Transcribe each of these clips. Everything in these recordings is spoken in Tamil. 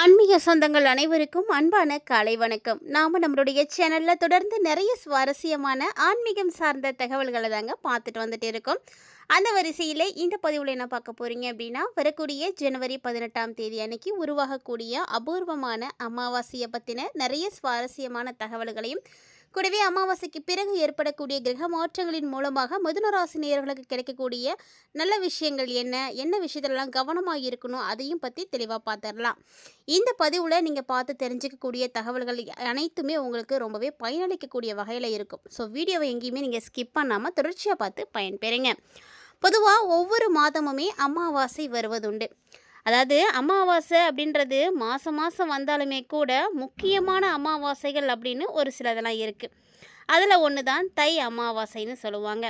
ஆன்மீக சொந்தங்கள் அனைவருக்கும் அன்பான காலை வணக்கம். நாம் நம்மளுடைய சேனலில் தொடர்ந்து நிறைய சுவாரஸ்யமான ஆன்மீகம் சார்ந்த தகவல்களை தாங்க பார்த்துட்டு வந்துட்டு இருக்கோம். அந்த வரிசையில் இந்த பதிவில் என்ன பார்க்க போகிறீங்க அப்படின்னா வரக்கூடிய ஜனவரி பதினெட்டாம் தேதி அன்னைக்கு உருவாகக்கூடிய அபூர்வமான அமாவாசையை பற்றின நிறைய சுவாரஸ்யமான தகவல்களையும் கூடவே அமாவாசைக்கு பிறகு ஏற்படக்கூடிய கிரக மாற்றங்களின் மூலமாக மிதுன ராசி நேயர்களுக்கு கிடைக்கக்கூடிய நல்ல விஷயங்கள் என்ன? என்ன விஷயத்துலலாம் கவனமாக இருக்கணும்? அதையும் பற்றி தெளிவாக பார்த்துடலாம் இந்த பதிவில் நீங்கள் பார்த்து தெரிஞ்சுக்கக்கூடிய தகவல்கள் அனைத்துமே உங்களுக்கு ரொம்பவே பயனளிக்கக்கூடிய வகையில் இருக்கும். ஸோ வீடியோவை எங்கேயுமே நீங்கள் ஸ்கிப் பண்ணாமல் தொடர்ச்சியாக பார்த்து பயன்பெறுங்க. பொதுவாக ஒவ்வொரு மாதமுமே அமாவாசை வருவதுண்டு. அதாவது அமாவாசை அப்படின்றது மாதம் மாதம் வந்தாலுமே கூட முக்கியமான அமாவாசைகள் அப்படின்னு ஒரு சிலதெல்லாம் இருக்குது அதில் ஒன்று தான் தை அமாவாசைன்னு சொல்லுவாங்க.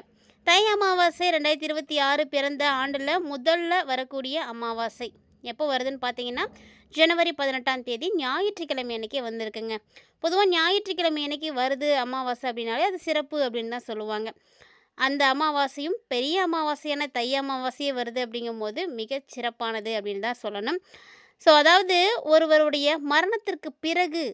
தை அமாவாசை ரெண்டாயிரத்தி இருபத்தி ஆறு பிறந்த ஆண்டில் முதல்ல வரக்கூடிய அமாவாசை. எப்போ வருதுன்னு பார்த்தீங்கன்னா ஜனவரி பதினெட்டாம் தேதி ஞாயிற்றுக்கிழமை அன்றைக்கே வந்திருக்குங்க. பொதுவாக ஞாயிற்றுக்கிழமை அன்னைக்கு வருது அமாவாசை அப்படின்னாலே அது சிறப்பு அப்படின்னு தான் சொல்லுவாங்க. அந்த அமாவாசையும் பெரிய அமாவாசையான தை அமாவாசையே வருது அப்படிங்கும்போது மிகச் சிறப்பானது அப்படின்னு தான் சொல்லணும். ஸோ அதாவது ஒருவருடைய மரணத்திற்கு பிறகு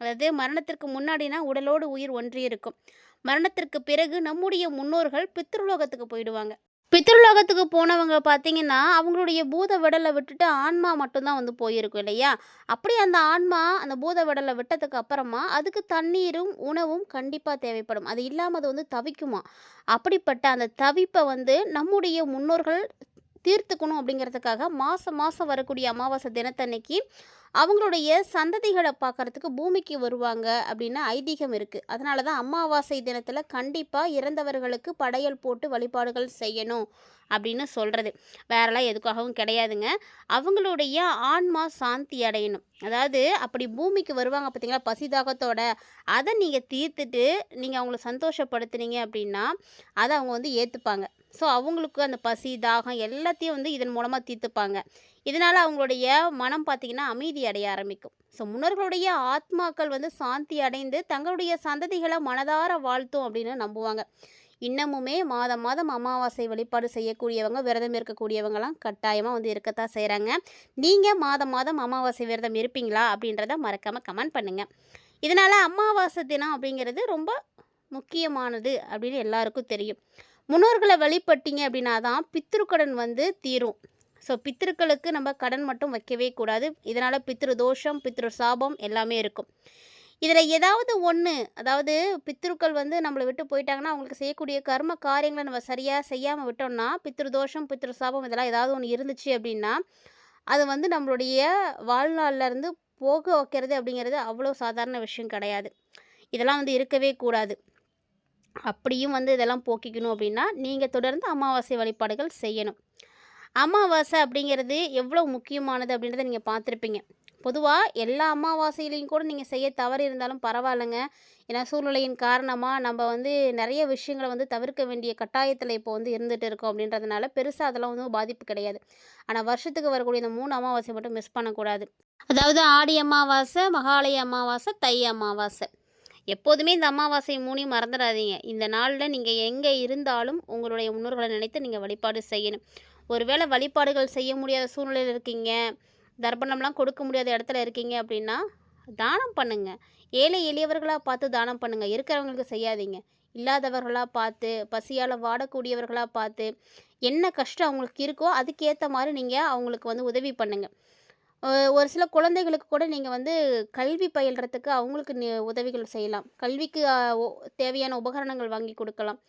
அதாவது மரணத்திற்கு முன்னாடினா உடலோடு உயிர் ஒன்றி இருக்கும் மரணத்திற்கு பிறகு நம்முடைய முன்னோர்கள் பித்ருலோகத்துக்கு போயிடுவாங்க. பித்ருலோகத்துக்கு போனவங்க பார்த்தீங்கன்னா அவங்களுடைய பூத விடலை விட்டுட்டு ஆன்மா மட்டும்தான் வந்து போயிருக்கும் இல்லையா? அப்படி அந்த ஆன்மா அந்த பூத விடலை விட்டதுக்கு அப்புறமா அதுக்கு தண்ணீரும் உணவும் கண்டிப்பாக தேவைப்படும். அது இல்லாமல் அது வந்து தவிக்குமா? அப்படிப்பட்ட அந்த தவிப்பை வந்து நம்முடைய முன்னோர்கள் தீர்த்துக்கணும் அப்படிங்கிறதுக்காக மாதம் மாதம் வரக்கூடிய அமாவாசை தினத்தன்னைக்கு அவங்களுடைய சந்ததிகளை பார்க்கறதுக்கு பூமிக்கு வருவாங்க அப்படின்னு ஐதீகம் இருக்குது அதனால தான் அமாவாசை தினத்தில் கண்டிப்பாக இறந்தவர்களுக்கு படையல் போட்டு வழிபாடுகள் செய்யணும் அப்படின்னு சொல்கிறது வேறெல்லாம் எதுக்காகவும் கிடையாதுங்க. அவங்களுடைய ஆன்மா சாந்தி அடையணும். அதாவது அப்படி பூமிக்கு வருவாங்க பார்த்தீங்களா பசிதாகத்தோட அதை நீங்கள் தீர்த்துட்டு நீங்கள் அவங்கள சந்தோஷப்படுத்துனீங்க அப்படின்னா அதை அவங்க வந்து ஏற்றுப்பாங்க ஸோ அவங்களுக்கு அந்த பசி தாகம் எல்லாத்தையும் வந்து இதன் மூலமாக தீர்த்துப்பாங்க. இதனால் அவங்களுடைய மனம் பார்த்திங்கன்னா அமைதி அடைய ஆரம்பிக்கும். ஸோ முன்னோர்களுடைய ஆத்மாக்கள் வந்து சாந்தி அடைந்து தங்களுடைய சந்ததிகளை மனதார வாழ்த்தும் அப்படின்னு நம்புவாங்க. இன்னமுமே மாதம் மாதம் அமாவாசை வழிபாடு செய்யக்கூடியவங்க விரதம் இருக்கக்கூடியவங்களாம் கட்டாயமாக வந்து இருக்கத்தான் செய்கிறாங்க நீங்கள் மாதம் மாதம் அமாவாசை விரதம் இருப்பீங்களா அப்படின்றத மறக்காமல் கமெண்ட் பண்ணுங்கள் இதனால் அமாவாசை தினம் அப்படிங்கிறது ரொம்ப முக்கியமானது அப்படின்னு எல்லாருக்கும் தெரியும். முன்னோர்களை வழிபட்டீங்க அப்படின்னா தான் பித்திருக்கடன் வந்து தீரும். ஸோ பித்திருக்களுக்கு நம்ம கடன் மட்டும் வைக்கவே கூடாது. இதனால் பித்ரு தோஷம் பித்ரு சாபம் எல்லாமே இருக்கும். இதில் ஏதாவது ஒன்று அதாவது பித்திருக்கள் வந்து நம்மளை விட்டு போயிட்டாங்கன்னா அவங்களுக்கு செய்யக்கூடிய கர்ம காரியங்களை நம்ம சரியாக செய்யாமல் விட்டோம்னா பித்ரு தோஷம் பித்ரு சாபம் இதெல்லாம் ஏதாவது ஒன்று இருந்துச்சு அப்படின்னா அது வந்து நம்மளுடைய வாழ்நாளில் இருந்து போக வைக்கிறது அப்படிங்கிறது அவ்வளோ சாதாரண விஷயம் கிடையாது. இதெல்லாம் வந்து இருக்கவே கூடாது. அப்படியும் வந்து இதெல்லாம் போக்கிக்கணும் அப்படின்னா நீங்கள் தொடர்ந்து அமாவாசை வழிபாடுகள் செய்யணும். அமாவாசை அப்படிங்கிறது எவ்வளோ முக்கியமானது அப்படின்றத நீங்கள் பார்த்துருப்பீங்க. பொதுவாக எல்லா அமாவாசையிலையும் கூட நீங்கள் செய்ய தவறு இருந்தாலும் பரவாயில்லைங்க. ஏன்னா சூழ்நிலையின் காரணமாக நம்ம வந்து நிறைய விஷயங்களை வந்து தவிர்க்க வேண்டிய கட்டாயத்தில் இப்போ வந்து இருந்துகிட்டு இருக்கோம் அப்படின்றதுனால பெருசாக அதெல்லாம் வந்து பாதிப்பு கிடையாது. ஆனால் வருஷத்துக்கு வரக்கூடிய இந்த மூணு அமாவாசை மட்டும் மிஸ் பண்ணக்கூடாது. அதாவது ஆடி அமாவாசை மகாலய அமாவாசை தை அமாவாசை. எப்போதுமே இந்த அமாவாசை மூணையும் மறந்துடாதீங்க. இந்த நாளில் நீங்கள் எங்கே இருந்தாலும் உங்களுடைய முன்னோர்களை நினைத்து நீங்கள் வழிபாடு செய்யணும். ஒருவேளை வழிபாடுகள் செய்ய முடியாத சூழ்நிலையில் இருக்கீங்க தர்ப்பணம்லாம் கொடுக்க முடியாத இடத்துல இருக்கீங்க அப்படின்னா தானம் பண்ணுங்கள் ஏழை எளியவர்களாக பார்த்து தானம் பண்ணுங்கள் இருக்கிறவங்களுக்கு செய்யாதீங்க. இல்லாதவர்களாக பார்த்து பசியால் வாடக்கூடியவர்களாக பார்த்து என்ன கஷ்டம் அவங்களுக்கு இருக்கோ அதுக்கேற்ற மாதிரி நீங்கள் அவங்களுக்கு வந்து உதவி பண்ணுங்கள் ஒரு சில குழந்தைகளுக்கு கூட நீங்கள் வந்து கல்வி பயில்றதுக்கு அவங்களுக்கு உதவிகள் செய்யலாம். கல்விக்கு தேவையான உபகரணங்கள் வாங்கி கொடுக்கலாம்.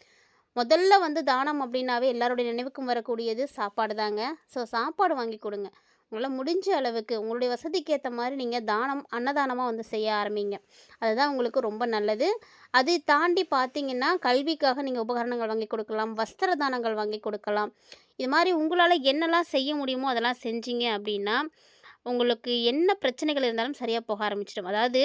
முதல்ல வந்து தானம் அப்படின்னாவே எல்லாருடைய நினைவுக்கும் வரக்கூடியது சாப்பாடு தாங்க. ஸோ சாப்பாடு வாங்கி கொடுங்க. உங்களால் முடிஞ்ச அளவுக்கு உங்களுடைய வசதிக்கு ஏற்ற மாதிரி நீங்கள் தானம் அன்னதானமாக வந்து செய்ய ஆரம்பிங்க. அதுதான் உங்களுக்கு ரொம்ப நல்லது. அதை தாண்டி பார்த்தீங்கன்னா கல்விக்காக நீங்கள் உபகரணங்கள் வாங்கி கொடுக்கலாம். வஸ்திர தானங்கள் வாங்கி கொடுக்கலாம். இது மாதிரி உங்களால் என்னெல்லாம் செய்ய முடியுமோ அதெல்லாம் செஞ்சீங்க அப்படின்னா உங்களுக்கு என்ன பிரச்சனைகள் இருந்தாலும் சரியாக போக ஆரம்பிச்சிடும். அதாவது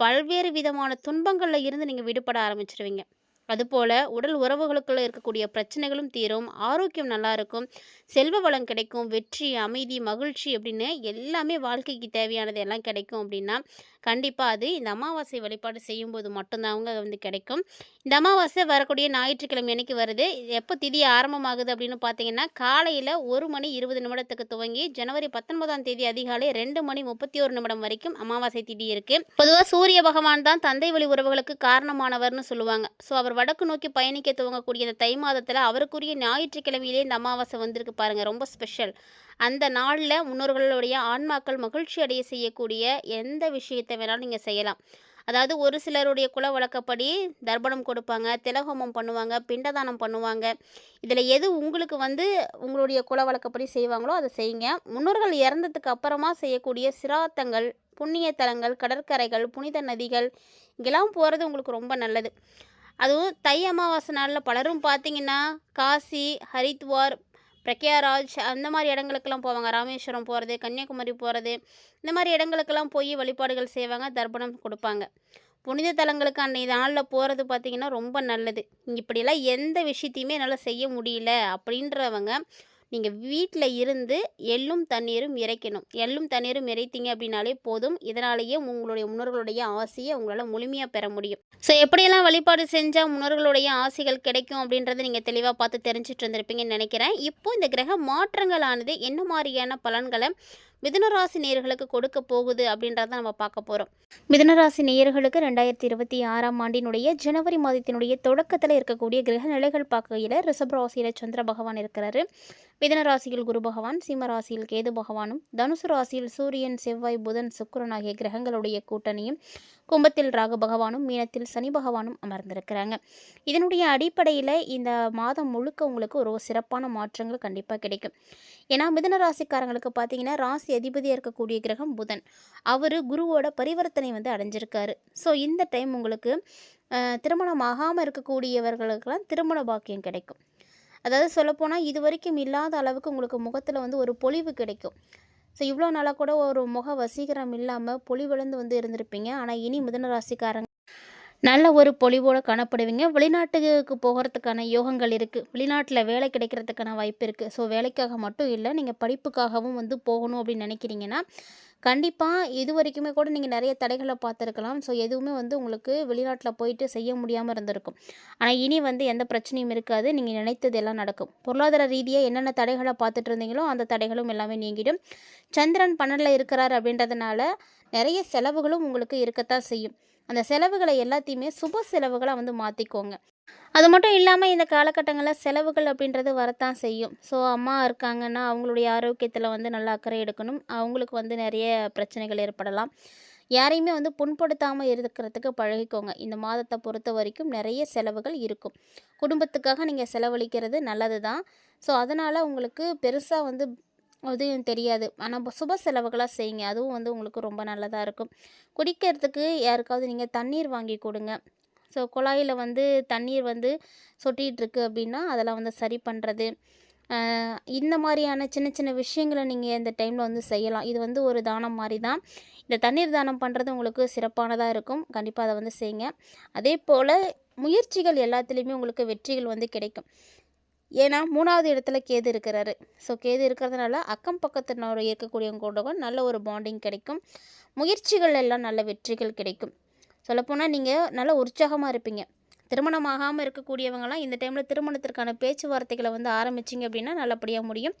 பல்வேறு விதமான துன்பங்களில் இருந்து நீங்கள் விடுபட ஆரம்பிச்சிடுவீங்க அதுபோல் உடல் உறவுகளுக்குள்ளே இருக்கக்கூடிய பிரச்சனைகளும் தீரும். ஆரோக்கியம் நல்லாயிருக்கும் செல்வ வளம் கிடைக்கும். வெற்றி அமைதி மகிழ்ச்சி அப்படின்னு எல்லாமே வாழ்க்கைக்கு தேவையானது எல்லாம் கிடைக்கும் அப்படின்னா கண்டிப்பாக அது இந்த அமாவாசை வழிபாடு செய்யும்போது மட்டும்தாங்க வந்து கிடைக்கும். இந்த அமாவாசை வரக்கூடிய ஞாயிற்றுக்கிழமை அன்னைக்கு வருது? எப்போ திதி ஆரம்பமாகுது அப்படின்னு பார்த்தீங்கன்னா காலையில் ஒரு மணி இருபது நிமிடத்துக்கு துவங்கி ஜனவரி பத்தொன்பதாம் தேதி அதிகாலை ரெண்டு மணி முப்பத்தி ஒரு நிமிடம் வரைக்கும் அமாவாசை திதி இருக்குது பொதுவாக சூரிய பகவான் தான் தந்தை வழி உறவுகளுக்கு காரணமானவர்னு சொல்லுவாங்க. ஸோ அவர் வடக்கு நோக்கி பயணிக்க துவங்கக்கூடிய இந்த தை மாதத்தில் அவருக்குரிய ஞாயிற்றுக்கிழமையிலே இந்த அமாவாசை வந்திருக்கு பாருங்கள் ரொம்ப ஸ்பெஷல் அந்த நாளில் முன்னோர்களுடைய ஆன்மாக்கள் மகிழ்ச்சி அடைய செய்யக்கூடிய எந்த விஷயத்தை வேணாலும் நீங்கள் செய்யலாம். அதாவது ஒரு சிலருடைய குல வழக்கப்படி தர்ப்பணம் கொடுப்பாங்க திலஹோமம் பண்ணுவாங்க பிண்டதானம் பண்ணுவாங்க. இதில் எது உங்களுக்கு வந்து உங்களுடைய குல வழக்கப்படி செய்வாங்களோ அதை செய்யுங்க. முன்னோர்கள் இறந்ததுக்கு அப்புறமா செய்யக்கூடிய சிராத்தங்கள் புண்ணிய தலங்கள் கடற்கரைகள் புனித நதிகள் இங்கெல்லாம் போகிறது உங்களுக்கு ரொம்ப நல்லது. அதுவும் தை அமாவாசை நாளில் பலரும் பார்த்தீங்கன்னா காசி ஹரித்வார் பிரக்யாராஜ் அந்த மாதிரி இடங்களுக்கெல்லாம் போவாங்க. ராமேஸ்வரம் போகிறது கன்னியாகுமரி போகிறது இந்த மாதிரி இடங்களுக்கெல்லாம் போய் வழிபாடுகள் செய்வாங்க தர்ப்பணம் கொடுப்பாங்க. புனித தலங்களுக்கு அன்றைய நாளில் போகிறது பார்த்திங்கன்னா ரொம்ப நல்லது. இப்படியெல்லாம் எந்த விஷயத்தையுமே என்னால் செய்ய முடியல அப்படின்றவங்க நீங்கள் வீட்டில் இருந்து எள்ளும் தண்ணீரும் இறைக்கணும். எள்ளும் தண்ணீரும் இறைத்தீங்க அப்படின்னாலே போதும். இதனாலேயே உங்களுடைய முன்னோர்களுடைய ஆசையை உங்களால் முழுமையாக பெற முடியும். ஸோ எப்படியெல்லாம் வழிபாடு செஞ்சால் முன்னோர்களுடைய ஆசைகள் கிடைக்கும் அப்படின்றத நீங்கள் தெளிவாக பார்த்து தெரிஞ்சுட்டு இருந்திருப்பீங்கன்னு நினைக்கிறேன். இப்போ இந்த கிரக மாற்றங்களானது என்ன மாதிரியான பலன்களை மிதுனராசி நேயர்களுக்கு கொடுக்க போகுது அப்படின்றத நம்ம பார்க்க போகிறோம் மிதுனராசி நேயர்களுக்கு ரெண்டாயிரத்தி இருபத்தி ஆறாம் ஆண்டினுடைய ஜனவரி மாதத்தினுடைய தொடக்கத்தில் இருக்கக்கூடிய கிரக நிலைகள் பார்க்கையில் ரிஷபராசியில் சந்திர பகவான் இருக்கிறாரு. மிதன ராசியில் குரு பகவான் சிம்ம ராசியில் கேது பகவானும் தனுசு ராசியில் சூரியன் செவ்வாய் புதன் சுக்கிரன் ஆகிய கிரகங்களுடைய கூட்டணியும் கும்பத்தில் ராகு பகவானும் மீனத்தில் சனி பகவானும் அமர்ந்திருக்கிறாங்க. இதனுடைய அடிப்படையில் இந்த மாதம் முழுக்க உங்களுக்கு ஒரு சிறப்பான மாற்றங்கள் கண்டிப்பாக கிடைக்கும். ஏன்னா மிதன ராசிக்காரங்களுக்கு பார்த்தீங்கன்னா ராசி அதிபதியாக இருக்கக்கூடிய கிரகம் புதன். அவர் குருவோட பரிவர்த்தனை வந்து அடைஞ்சிருக்காரு. ஸோ இந்த டைம் உங்களுக்கு திருமணம் ஆகாமல் இருக்கக்கூடியவர்களுக்கெல்லாம் திருமண பாக்கியம் கிடைக்கும். அதாவது சொல்லப்போனால் இது வரைக்கும் இல்லாத அளவுக்கு உங்களுக்கு முகத்தில் வந்து ஒரு பொலிவு கிடைக்கும். ஸோ இவ்வளோ நாளாக கூட ஒரு முக வசீகரம் இல்லாமல் பொலிவிழந்து வந்து இருந்திருப்பீங்க. ஆனால் இனி மிதன ராசிக்காரங்க நல்ல ஒரு பொலிவோடு காணப்படுவீங்க. வெளிநாட்டுக்கு போகிறதுக்கான யோகங்கள் இருக்குது வெளிநாட்டில் வேலை கிடைக்கிறதுக்கான வாய்ப்பு இருக்குது ஸோ வேலைக்காக மட்டும் இல்லை நீங்கள் படிப்புக்காகவும் வந்து போகணும் அப்படின்னு நினைக்கிறீங்கன்னா கண்டிப்பாக இது வரைக்குமே கூட நீங்கள் நிறைய தடைகளை பார்த்துருக்கலாம். ஸோ எதுவுமே வந்து உங்களுக்கு வெளிநாட்டில் போயிட்டு செய்ய முடியாமல் இருந்திருக்கும். ஆனால் இனி வந்து எந்த பிரச்சனையும் இருக்காது. நீங்கள் நினைத்தது எல்லாம் நடக்கும். பொருளாதார ரீதியாக என்னென்ன தடைகளை பார்த்துட்டு இருந்தீங்களோ அந்த தடைகளும் எல்லாமே நீங்கிடும். சந்திரன் பன்னெண்டில் இருக்கிறார் அப்படின்றதுனால நிறைய செலவுகளும் உங்களுக்கு இருக்கத்தான் செய்யும். அந்த செலவுகளை எல்லாத்தையுமே சுப செலவுகளாக வந்து மாற்றிக்கோங்க அது மட்டும் இல்லாமல் இந்த காலகட்டங்களில் செலவுகள் அப்படின்றது வரத்தான் செய்யும். ஸோ அம்மா இருக்காங்கன்னா அவங்களுடைய ஆரோக்கியத்தில் வந்து நல்லா அக்கறை எடுக்கணும். அவங்களுக்கு வந்து நிறைய பிரச்சனைகள் ஏற்படலாம். யாரையுமே வந்து புண்படுத்தாமல் இருக்கிறதுக்கு பழகிக்கோங்க. இந்த மாதத்தை பொறுத்த வரைக்கும் நிறைய செலவுகள் இருக்கும். குடும்பத்துக்காக நீங்கள் செலவழிக்கிறது நல்லது தான் ஸோ அதனால் உங்களுக்கு பெருசாக வந்து அதுவும் தெரியாது. ஆனால் சுப செலவுகளாக செய்யுங்க. அதுவும் வந்து உங்களுக்கு ரொம்ப நல்லதாக இருக்கும். குடிக்கிறதுக்கு யாருக்காவது நீங்கள் தண்ணீர் வாங்கி கொடுங்க. ஸோ குழாயில் வந்து தண்ணீர் வந்து சொட்டிகிட்ருக்கு அப்படின்னா அதெல்லாம் வந்து சரி பண்ணுறது இந்த மாதிரியான சின்ன சின்ன விஷயங்களை நீங்கள் இந்த டைமில் வந்து செய்யலாம். இது வந்து ஒரு தானம் மாதிரி தான் இந்த தண்ணீர் தானம் பண்ணுறது உங்களுக்கு சிறப்பானதாக இருக்கும். கண்டிப்பாக அதை வந்து செய்யுங்க. அதே போல் முயற்சிகள் எல்லாத்துலேயுமே உங்களுக்கு வெற்றிகள் வந்து கிடைக்கும். ஏன்னா மூணாவது இடத்துல கேது இருக்கிறாரு. ஸோ கேது இருக்கிறதுனால அக்கம் பக்கத்தினர் இருக்கக்கூடியவங்க கூட நல்ல ஒரு பாண்டிங் கிடைக்கும். முயற்சிகள் எல்லாம் நல்ல வெற்றிகள் கிடைக்கும். சொல்லப்போனால் நீங்கள் நல்ல உற்சாகமாக இருப்பீங்க. திருமணம் ஆகாமல் இருக்கக்கூடியவங்களாம் இந்த டைமில் திருமணத்திற்கான பேச்சுவார்த்தைகளை வந்து ஆரம்பிச்சிங்க அப்படின்னா நல்லபடியாக முடியும்.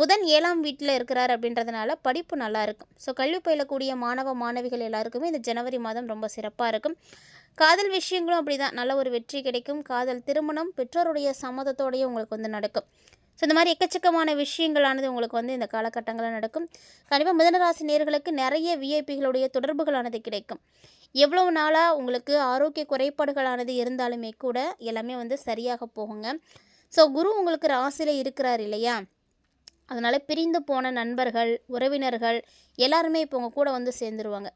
புதன் ஏழாம் வீட்டில் இருக்கிறார் அப்படின்றதுனால படிப்பு நல்லா இருக்கும். ஸோ கல்வி பயிலக்கூடிய மாணவ மாணவிகள் எல்லாருக்குமே இந்த ஜனவரி மாதம் ரொம்ப சிறப்பாக இருக்கும். காதல் விஷயங்களும் அப்படிதான். நல்ல ஒரு வெற்றி கிடைக்கும். காதல் திருமணம் பெற்றோருடைய சம்மதத்தோடையே உங்களுக்கு வந்து நடக்கும். ஸோ இந்த மாதிரி எக்கச்சக்கமான விஷயங்களானது உங்களுக்கு வந்து இந்த காலகட்டங்களில் நடக்கும். கண்டிப்பாக மிதனராசி நேர்களுக்கு நிறைய விஐபிகளுடைய தொடர்புகளானது கிடைக்கும். எவ்வளவு நாளாக உங்களுக்கு ஆரோக்கிய குறைபாடுகளானது இருந்தாலுமே கூட எல்லாமே வந்து சரியாக போகுங்க. ஸோ குரு உங்களுக்கு ராசியில் இருக்கிறார் இல்லையா? அதனால் பிரிந்து போன நண்பர்கள் உறவினர்கள் எல்லாருமே இப்போ உங்கள் கூட வந்து சேர்ந்துருவாங்க.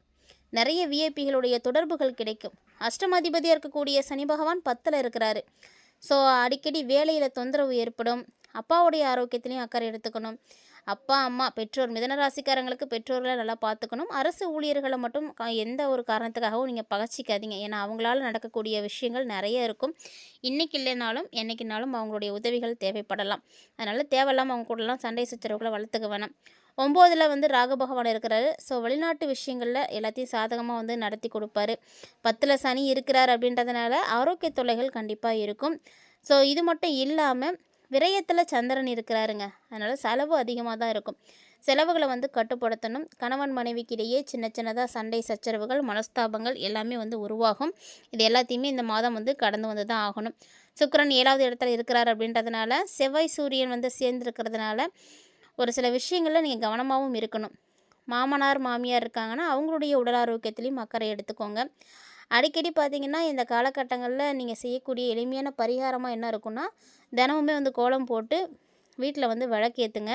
நிறைய விஐபிகளுடைய தொடர்புகள் கிடைக்கும். அஷ்டமாதிபதியாக இருக்கக்கூடிய சனி பகவான் பத்தில் இருக்கிறாரு. ஸோ அடிக்கடி வேலையில் தொந்தரவு ஏற்படும். அப்பாவுடைய ஆரோக்கியத்திலையும் அக்கறை எடுத்துக்கணும். அப்பா அம்மா பெற்றோர் மிதன ராசிக்காரங்களுக்கு பெற்றோர்களை நல்லா பார்த்துக்கணும். அரசு ஊழியர்களை மட்டும் எந்த ஒரு காரணத்துக்காகவும் நீங்கள் பகச்சிக்காதீங்க. ஏன்னா அவங்களால நடக்கக்கூடிய விஷயங்கள் நிறைய இருக்கும். இன்றைக்கி இல்லைனாலும் என்னைக்குனாலும் அவங்களுடைய உதவிகள் தேவைப்படலாம். அதனால் தேவையில்லாமல் அவங்க கூடலாம் சண்டை சச்சரவுகளை வளர்த்துக்க வேணாம். ஒம்போதில் வந்து ராகு பகவான் இருக்கிறாரு. ஸோ வெளிநாட்டு விஷயங்களில் எல்லாத்தையும் சாதகமாக வந்து நடத்தி கொடுப்பாரு. பத்தில் சனி இருக்கிறார் அப்படின்றதுனால ஆரோக்கிய தொல்லைகள் கண்டிப்பாக இருக்கும். ஸோ இது மட்டும் இல்லாமல் விரயத்தில் சந்திரன் இருக்கிறாருங்க. அதனால் செலவு அதிகமாக தான் இருக்கும். செலவுகளை வந்து கட்டுப்படுத்தணும். கணவன் மனைவிக்கிடையே சின்ன சின்னதாக சண்டை சச்சரவுகள் மனஸ்தாபங்கள் எல்லாமே வந்து உருவாகும். இது எல்லாத்தையுமே இந்த மாதம் வந்து கடந்து வந்து தான் ஆகணும். சுக்கரன் ஏழாவது இடத்துல இருக்கிறார் அப்படின்றதுனால செவ்வாய் சூரியன் வந்து சேர்ந்துருக்கிறதுனால ஒரு சில விஷயங்களில் நீங்கள் கவனமாகவும் இருக்கணும். மாமனார் மாமியார் இருக்காங்கன்னா அவங்களுடைய உடல் ஆரோக்கியத்திலையும் அக்கறை எடுத்துக்கோங்க. அடிக்கடி பார்த்தீங்கன்னா இந்த காலகட்டங்களில் நீங்கள் செய்யக்கூடிய எளிமையான பரிகாரமாக என்ன இருக்குன்னா தினமுமே வந்து கோலம் போட்டு வீட்டில் வந்து விளக்கேற்றுங்க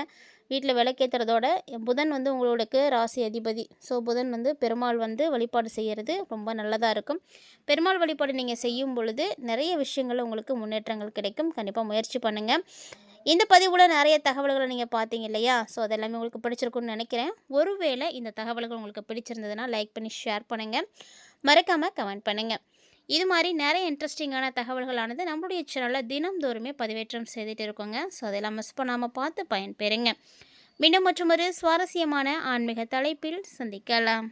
வீட்டில் விளக்கேற்றுறதோட புதன் வந்து உங்களுக்கு ராசி அதிபதி. ஸோ புதன் வந்து பெருமாள் வந்து வழிபாடு செய்கிறது ரொம்ப நல்லதாக இருக்கும். பெருமாள் வழிபாடு நீங்கள் செய்யும் பொழுது நிறைய விஷயங்கள் உங்களுக்கு முன்னேற்றங்கள் கிடைக்கும். கண்டிப்பாக முயற்சி பண்ணுங்கள் இந்த பதிவில் நிறைய தகவல்களை நீங்கள் பார்த்தீங்க இல்லையா? ஸோ அதெல்லாமே உங்களுக்கு பிடிச்சிருக்குன்னு நினைக்கிறேன். ஒருவேளை இந்த தகவல்கள் உங்களுக்கு பிடிச்சிருந்ததுன்னா லைக் பண்ணி ஷேர் பண்ணுங்கள் மறக்காமல் கமெண்ட் பண்ணுங்கள் இது மாதிரி நிறைய இன்ட்ரெஸ்டிங்கான தகவல்களானது நம்மளுடைய சேனலில் தினம்தோறுமே பதிவேற்றம் செய்துட்டு இருக்கோங்க. ஸோ அதெல்லாம் மிஸ் பண்ணாமல் பார்த்து பயன்பெறுங்க. மீண்டும் மற்றும் ஒரு சுவாரஸ்யமான ஆன்மீக தலைப்பில் சந்திக்கலாம்.